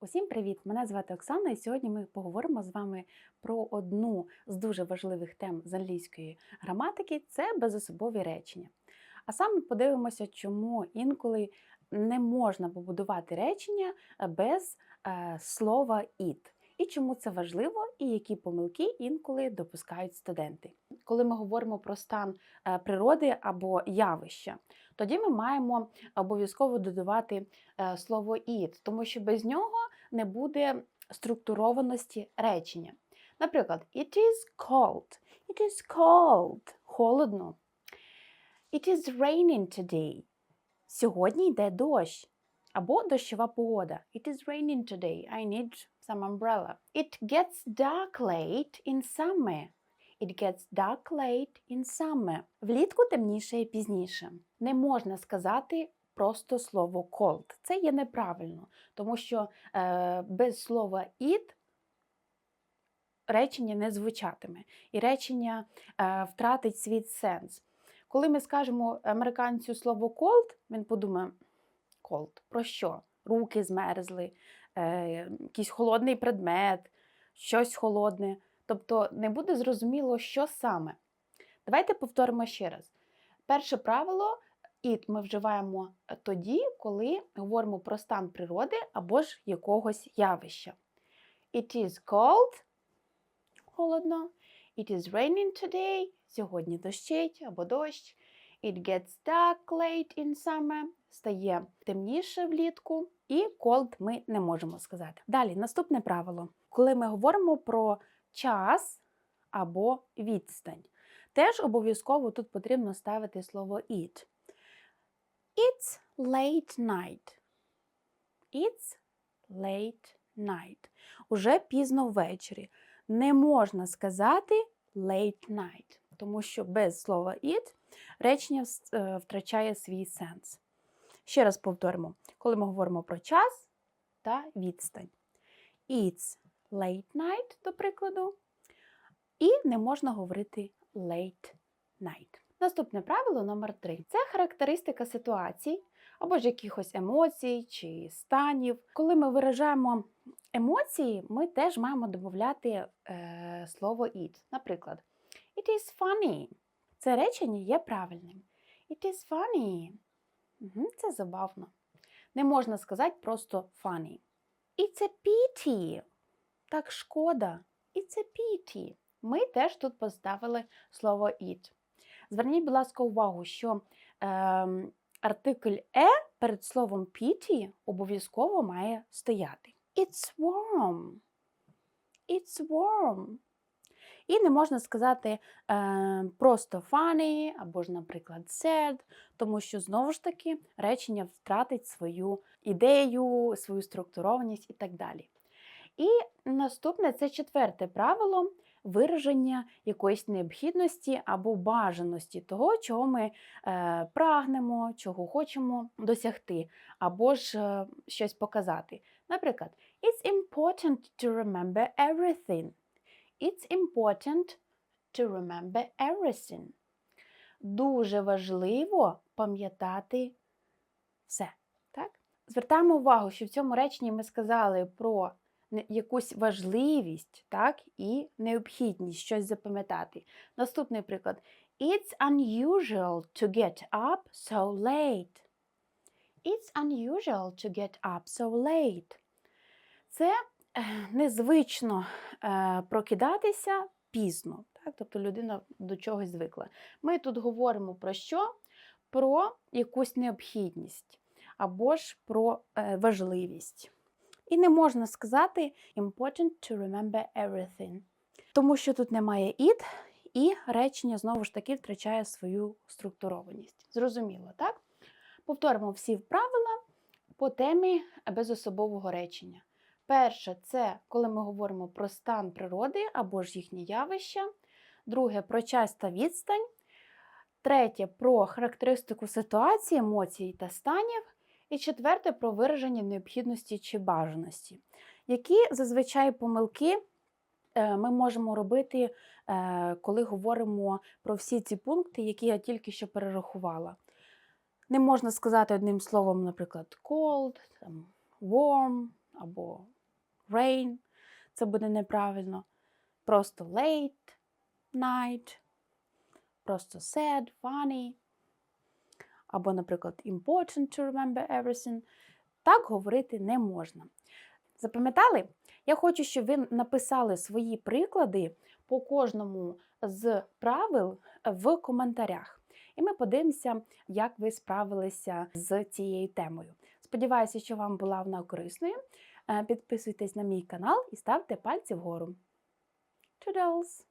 Усім привіт! Мене звати Оксана, і сьогодні ми поговоримо з вами про одну з дуже важливих тем з англійської граматики це безособові речення. А саме подивимося, чому інколи не можна побудувати речення без е, слова it. І чому це важливо, і які помилки інколи допускають студенти. Коли ми говоримо про стан е, природи або явища, тоді ми маємо обов'язково додавати е, слово it, тому що без нього не буде структурованості речення. Наприклад, it is cold. It is cold. Холодно. It is raining today. Сьогодні йде дощ. Або дощова погода. It is raining today. I need some umbrella. It gets dark late in summer. It gets dark late in summer. Влітку темніше і пізніше. Не можна сказати просто слово cold. Це є неправильно, тому що е, без слова it речення не звучатиме, і речення е, втратить свій сенс. Коли ми скажемо американцю слово cold, він подумає cold, про що? Руки змерзли, е, якийсь холодний предмет, щось холодне. Тобто не буде зрозуміло, що саме. Давайте повторимо ще раз. Перше правило it ми вживаємо тоді, коли говоримо про стан природи або ж якогось явища. It is cold, холодно. It is raining today. Сьогодні дощить або дощ. It gets dark late in summer. Стає темніше влітку. І cold ми не можемо сказати. Далі, наступне правило. Коли ми говоримо про час або відстань, теж обов'язково тут потрібно ставити слово it. It's late night. It's late night. Уже пізно ввечері. Не можна сказати late night, тому що без слова it речення е, втрачає свій сенс. Ще раз повторимо, коли ми говоримо про час та відстань. It's late night, до прикладу, і не можна говорити late night. Наступне правило номер 3 це характеристика ситуацій або ж якихось емоцій чи станів. Коли ми виражаємо емоції, ми теж маємо додати е, слово it. Наприклад, it is funny. Це речення є правильним. It is funny. Угу, це забавно. Не можна сказати просто funny. It's a pity. Так шкода. It's a pity. Ми теж тут поставили слово it. Зверніть, будь ласка, увагу, що е, артикль е перед словом pity обов'язково має стояти. It's warm. It's warm. І не можна сказати е, просто funny або ж, наприклад, sad, тому що знову ж таки речення втратить свою ідею, свою структурованість і так далі. І наступне це четверте правило вираження якоїсь необхідності або бажаності того, чого ми е, прагнемо, чого хочемо досягти, або ж е, щось показати. Наприклад, It's important to remember everything. It's important to remember everything. Дуже важливо пам'ятати все. Так? Звертаємо увагу, що в цьому реченні ми сказали про якусь важливість так, і необхідність щось запам'ятати. Наступний приклад. It's unusual to get up so late. It's unusual to get up so late. Це незвично е, прокидатися пізно. Так? Тобто людина до чогось звикла. Ми тут говоримо про що? Про якусь необхідність або ж про е, важливість. І не можна сказати important to remember everything. Тому що тут немає it, і речення знову ж таки втрачає свою структурованість. Зрозуміло, так? Повторимо всі правила по темі безособового речення. Перше, це коли ми говоримо про стан природи або ж їхнє явища. Друге про час та відстань. Третє про характеристику ситуації, емоцій та станів. І четверте про вираження необхідності чи бажаності. Які зазвичай помилки е, ми можемо робити, е, коли говоримо про всі ці пункти, які я тільки що перерахувала. Не можна сказати одним словом, наприклад, cold, warm або rain. Це буде неправильно. Просто late night. Просто sad, funny. Або, наприклад, important to remember everything. Так говорити не можна. Запам'ятали? Я хочу, щоб ви написали свої приклади по кожному з правил в коментарях. І ми подивимося, як ви справилися з цією темою. Сподіваюся, що вам була вона корисною. Е, Підписуйтесь на мій канал і ставте пальці вгору. Toodles!